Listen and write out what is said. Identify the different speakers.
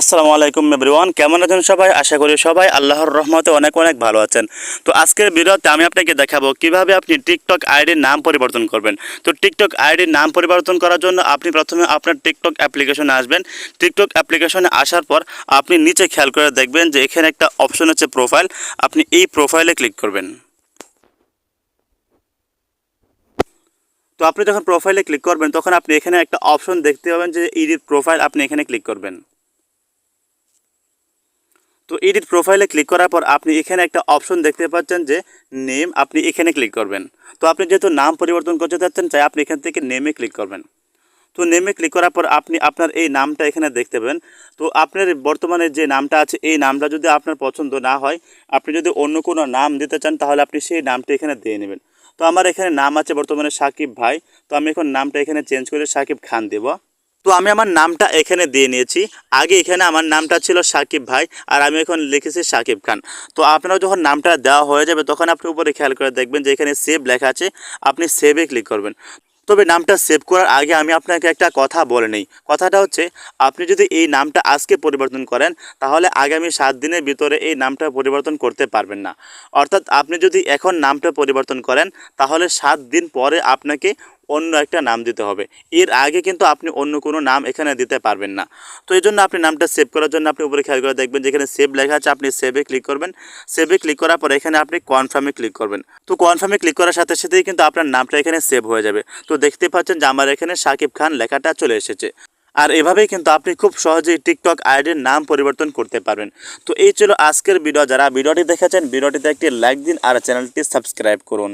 Speaker 1: আসসালামু আলাইকুম এভরিওয়ান, কেমন আছেন সবাই? আশা করি সবাই আল্লাহর রহমতে অনেক অনেক ভালো আছেন। তো আজকের ভিডিওতে আমি আপনাকে দেখাবো কীভাবে আপনি টিকটক আইডির নাম পরিবর্তন করবেন। তো টিকটক আইডির নাম পরিবর্তন করার জন্য আপনি প্রথমে আপনার টিকটক অ্যাপ্লিকেশনে আসবেন। টিকটক অ্যাপ্লিকেশনে আসার পর আপনি নিচে খেয়াল করে দেখবেন যে এখানে একটা অপশন হচ্ছে প্রোফাইল। আপনি এই প্রোফাইলে ক্লিক করবেন। তো আপনি যখন প্রোফাইলে ক্লিক করবেন, তখন আপনি এখানে একটা অপশন দেখতে পাবেন যে ইডিট প্রোফাইল, আপনি এখানে ক্লিক করবেন। তো এডিট প্রোফাইলে ক্লিক করার পর আপনি এখানে একটা অপশন দেখতে পাচ্ছেন যে নেম আপনি এখানে ক্লিক করবেন। তো আপনি যেহেতু নাম পরিবর্তন করতে চাচ্ছেন চাই আপনি এখান থেকে নেমে ক্লিক করবেন। তো নেমে ক্লিক করার পর আপনি আপনার এই নামটা এখানে দেখতে পাবেন। তো আপনার বর্তমানে যে নামটা আছে, এই নামটা যদি আপনার পছন্দ না হয়, আপনি যদি অন্য কোনো নাম দিতে চান, তাহলে আপনি সেই নামটা এখানে দিয়ে নেবেন। তো আমার এখানে নাম আছে বর্তমানে সাকিব ভাই। তো আমি এখন নামটা এখানে চেঞ্জ করে সাকিব খান দেবো। তো আমি আমার নামটা এখানে দিয়ে নিয়েছি। আগে এখানে আমার নামটা ছিল সাকিব ভাই, আর আমি এখন লিখেছি সাকিব খান। তো আপনারা যখন নামটা দেওয়া হয়ে যাবে, তখন আপনি উপরে খেয়াল করে দেখবেন যে এখানে সেভ লেখা আছে, আপনি সেভে ক্লিক করবেন। তবে নামটা সেভ করার আগে আমি আপনাকে একটা কথা বলে নেই। কথাটা হচ্ছে, আপনি যদি এই নামটা আজকে পরিবর্তন করেন, তাহলে আগামী সাত দিনের ভিতরে এই নামটা পরিবর্তন করতে পারবেন না। অর্থাৎ আপনি যদি এখন নামটা পরিবর্তন করেন, তাহলে সাত দিন পরে আপনাকে অন্য একটা নাম দিতে হবে। এর আগে কিন্তু আপনি অন্য কোনো নাম এখানে দিতে পারবেন না। তো এই জন্য আপনি নামটা সেভ করার জন্য আপনি উপরে খেয়াল করে দেখবেন যেখানে সেভ লেখা আছে, আপনি সেভে ক্লিক করবেন। সেভে ক্লিক করার পর এখানে আপনি কনফার্মে ক্লিক করবেন। তো কনফার্মে ক্লিক করার সাথে সাথেই কিন্তু আপনার নামটা এখানে সেভ হয়ে যাবে। তো দেখতে পাচ্ছেন যে আমার এখানে সাকিব খান লেখাটা চলে এসেছে। আর এভাবেই কিন্তু আপনি খুব সহজেই টিকটক আইডির নাম পরিবর্তন করতে পারবেন। তো এই ছিল আজকের ভিডিও। যারা ভিডিওটি দেখেছেন, ভিডিওটিতে একটি লাইক দিন আর চ্যানেলটি সাবস্ক্রাইব করুন।